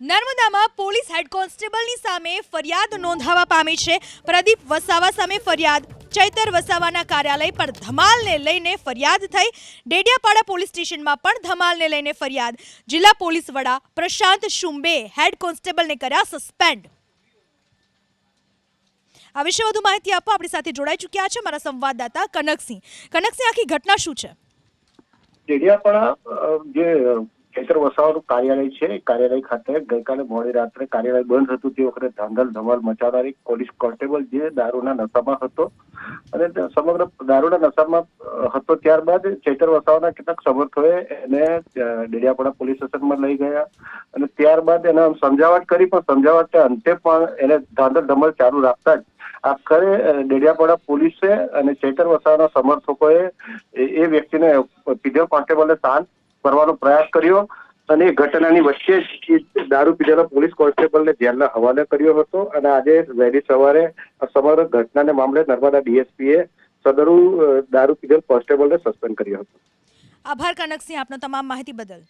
નર્મદામાં police હેડ કોન્સ્ટેબલની સામે ફરિયાદ નોંધાવા પામી છે. પ્રદીપ વસાવા સામે ફરિયાદ. ચૈતર વસાવાના કાર્યાલય પર ધમાલને લઈને ફરિયાદ થઈ. ડેડિયાપાડા પોલીસ સ્ટેશનમાં પણ ધમાલને લઈને ફરિયાદ. જિલ્લા પોલીસ વડા પ્રશાંત શુંબે હેડ કોન્સ્ટેબલને કર્યા સસ્પેન્ડ. આ વિશે વધુ માહિતી આપવા આપણી સાથે જોડાઈ ચૂક્યા છે મારા સંવાદદાતા કનકસિંહ. કનકસિંહ, આખી ઘટના શું છે? ડેડિયાપાડા જે ચૈત્ર વસાવાનું કાર્યાલય છે. કાર્યાલય ખાતે ગઈકાલે મોડી રાત્રે કાર્યાલય બંધ હતું. તે વખતે ધાંધલ ધમાલ મચાવનારી પોલીસ કોન્સ્ટેબલ જે દારૂના નશામાં હતો અને સમગ્ર દારૂના નશામાં હતો ત્યારબાદ ચેતર વસાવાના કેટલાક સમર્થકોએ એને ડેડિયાપાડા પોલીસ સ્ટેશનમાં લઈ ગયા અને ત્યારબાદ એને સમજાવટ કરી, પણ સમજાવટ અંતે પણ એને ધાંધલ ધમાલ ચાલુ રાખતા જ આખરે ડેડિયાપડા પોલીસે અને ચેતર વસાવાના સમર્થકોએ એ વ્યક્તિને પીધેલ કોન્સ્ટેબલને શાંત કરવાનો પ્રયાસ કર્યો અને ઘટનાની વચ્ચે જ દારૂ પીધેલા પોલીસ કોન્સ્ટેબલને જેલના હવાલે કર્યો હતો અને આજે વહેલી સવારે સમગ્ર ઘટનાને મામલે નર્મદા ડીએસપીએ સદરુ દારૂ પીધેલ કોન્સ્ટેબલને સસ્પેન્ડ કર્યો હતો. આભાર, કનકસિંહ, આપનો તમામ માહિતી બદલ.